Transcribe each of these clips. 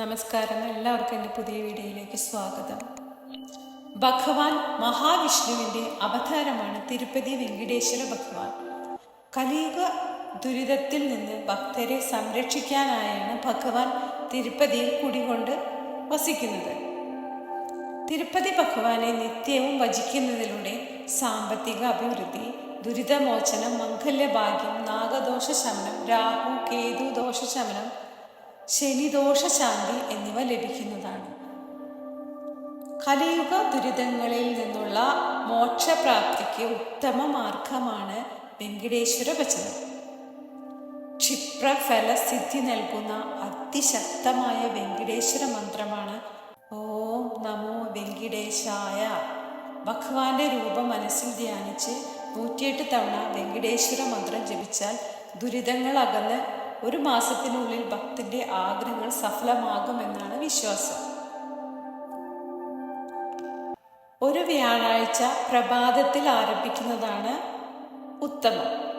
നമസ്കാരം. എല്ലാവർക്കും എന്റെ പുതിയ വീഡിയോയിലേക്ക് സ്വാഗതം. ഭഗവാൻ മഹാവിഷ്ണുവിന്റെ അവതാരമാണ് തിരുപ്പതി വെങ്കടേശ്വര ഭഗവാൻ. കലിയുഗ ദുരിതത്തിൽ നിന്ന് ഭക്തരെ സംരക്ഷിക്കാനായാണ് ഭഗവാൻ തിരുപ്പതിയിൽ കുടികൊണ്ട് വസിക്കുന്നത്. തിരുപ്പതി ഭഗവാനെ നിത്യവും ഭജിക്കുന്നതിലൂടെ സാമ്പത്തിക അഭിവൃദ്ധി ദുരിതമോചനം മംഗല്യഭാഗ്യം നാഗദോഷ ശമനം രാഹു കേതു ദോഷ ശമനം ശനിദോഷ ശാന്തി എന്നിവ ലഭിക്കുന്നതാണ്. കലിയുഗ ദുരിതങ്ങളിൽ നിന്നുള്ള മോക്ഷപ്രാപ്തിക്ക് ഉത്തമ മാർഗമാണ് വെങ്കടേശ്വര ഭജനം ക്ഷിപ്രഫല സിദ്ധി നൽകുന്ന അതിശക്തമായ വെങ്കടേശ്വര മന്ത്രമാണ് ഓം നമോ വെങ്കടേശായ. ഭഗവാന്റെ രൂപം മനസ്സിൽ ധ്യാനിച്ച് നൂറ്റിയെട്ട് തവണ വെങ്കടേശ്വര മന്ത്രം ജപിച്ചാൽ ദുരിതങ്ങൾ അകന്ന് ഒരു മാസത്തിനുള്ളിൽ ഭക്തന്റെ ആഗ്രഹങ്ങൾ സഫലമാകുമെന്നാണ് വിശ്വാസം. ഒരു വ്യാഴാഴ്ച പ്രഭാതത്തിൽ ആരംഭിക്കുന്നതാണ് ഉത്തമം.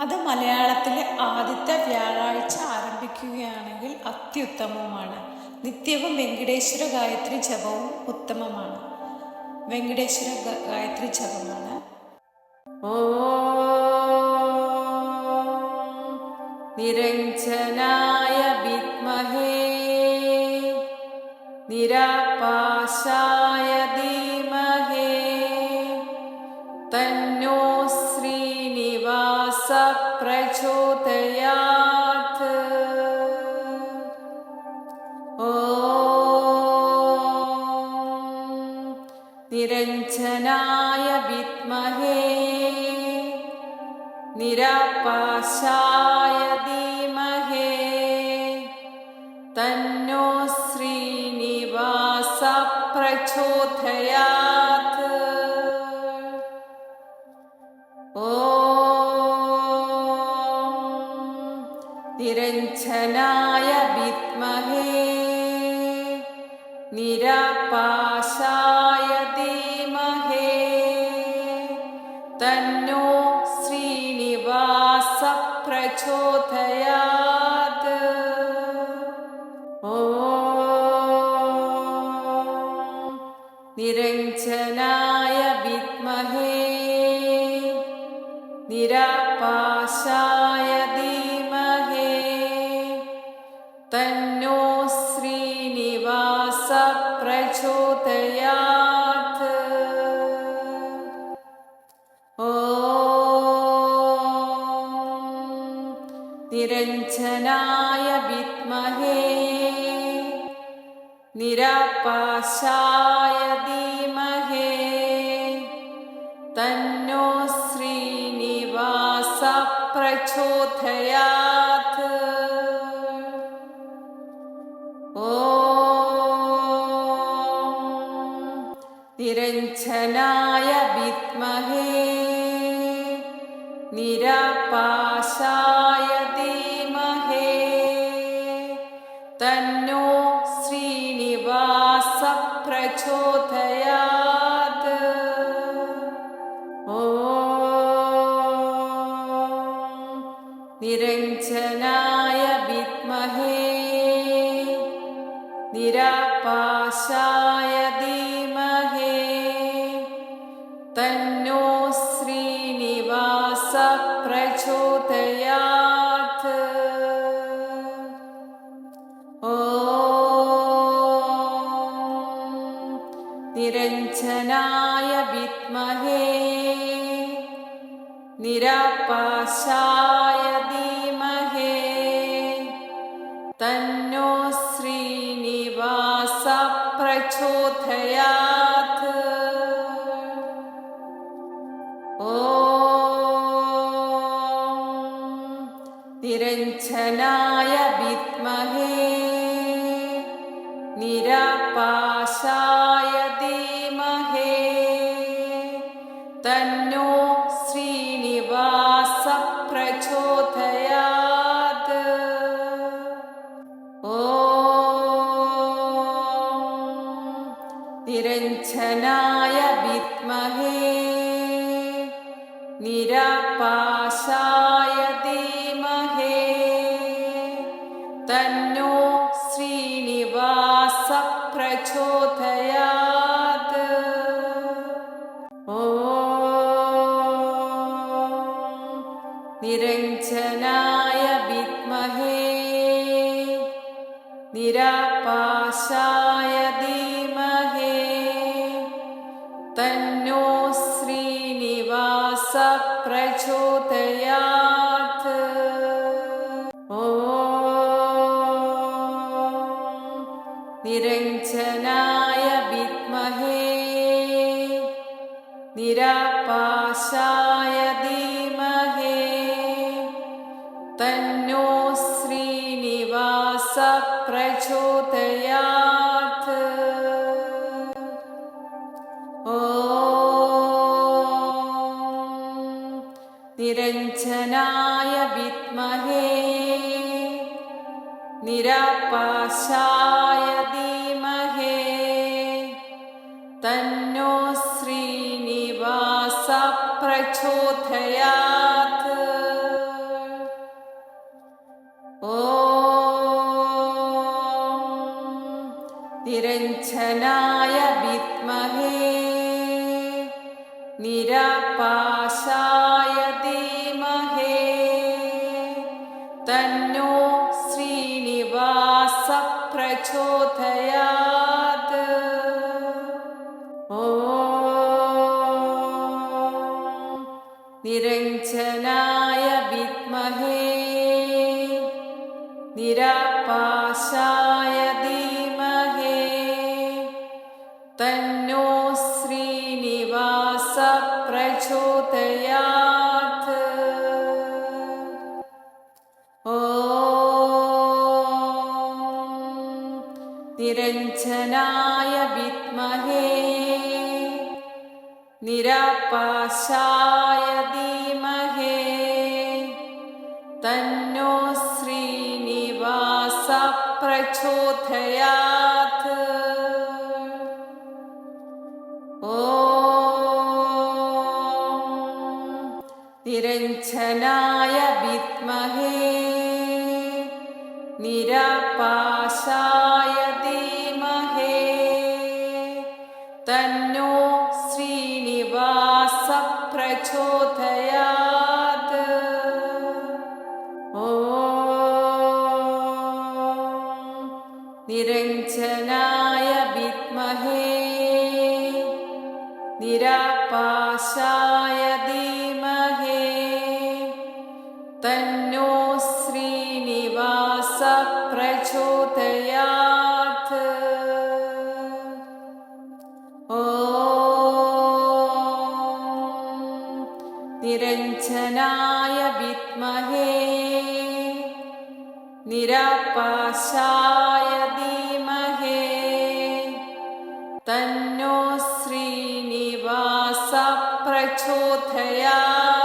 അത് മലയാളത്തിലെ ആദ്യത്തെ വ്യാഴാഴ്ച ആരംഭിക്കുകയാണെങ്കിൽ അത്യുത്തമവുമാണ്. നിത്യവും വെങ്കടേശ്വര ഗായത്രി ജപവും ഉത്തമമാണ്. വെങ്കടേശ്വര ഗായത്രി ജപമാണ്. ഓം നിരഞ്ജനായ വിദ്മഹേ നിരാപാശായ ധീമഹേ തന്നോ ശ്രീനിവാസ പ്രചോദയാത്. നിരഞ്ജനായ വിദ്മഹേ നിരാപാശായ പ്രചോദയാത് ഓം നിരഞ്ജനായ വിദ്മഹേ നിരാപാശായ निरापाशाय धीमहे। तन्नो श्रीनिवासप्रचोदयात्। ओ निरञ्जनाय विद्महे। निरापाशाय निरापाशायदि ശ്രീനിവാസ निरापाशाय धीमहे। तन्नो श्रीनिवासप्रचोदयात्। ओ निरञ्जनाय विद्महे। निरापाशाय निरपाशाय धीमहे। तन्नो श्रीनिवासप्रचोदयात्। ॐ निरञ्जनाय विद्महे। निरापाशाय निरञ्जनाय विद्महे निरापाशाय धीमहे तन्नो श्रीनिवास प्रचोदयात् ॐ निरञ्जनाय विद्महे निरापाशाय തന്നോ ശ്രീനിവാസ പ്രചോദയാത് ഓ നിരഞ്ജനായ വിത്മഹേ നിരാപാ നിരഞ്ജനായ വിദ്മഹേ നിരാപാശായ ധീമഹേ തന്നോ ശ്രീനിവാസ പ്രചോദയാത്. ഓ നിരഞ്ജനായ നിരാപാശായ ധീമഹേ തന്നോ ശ്രീനിവാസ പ്രചോദയാത്. ഓ നിരഞ്ജനായ വിദ്മഹേ നിരപാ निरञ्जनाय विद्महे निरापाशाय धीमहे तन्नो श्रीनिवास प्रचोदयात् ॐ निरञ्जनाय विद्महे निरापाशाय प्रचोदयात्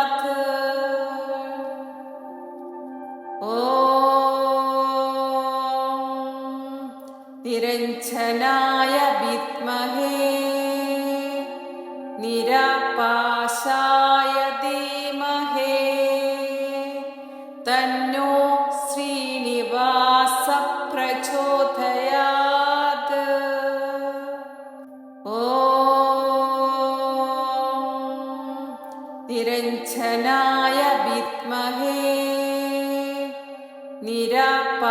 നിരപ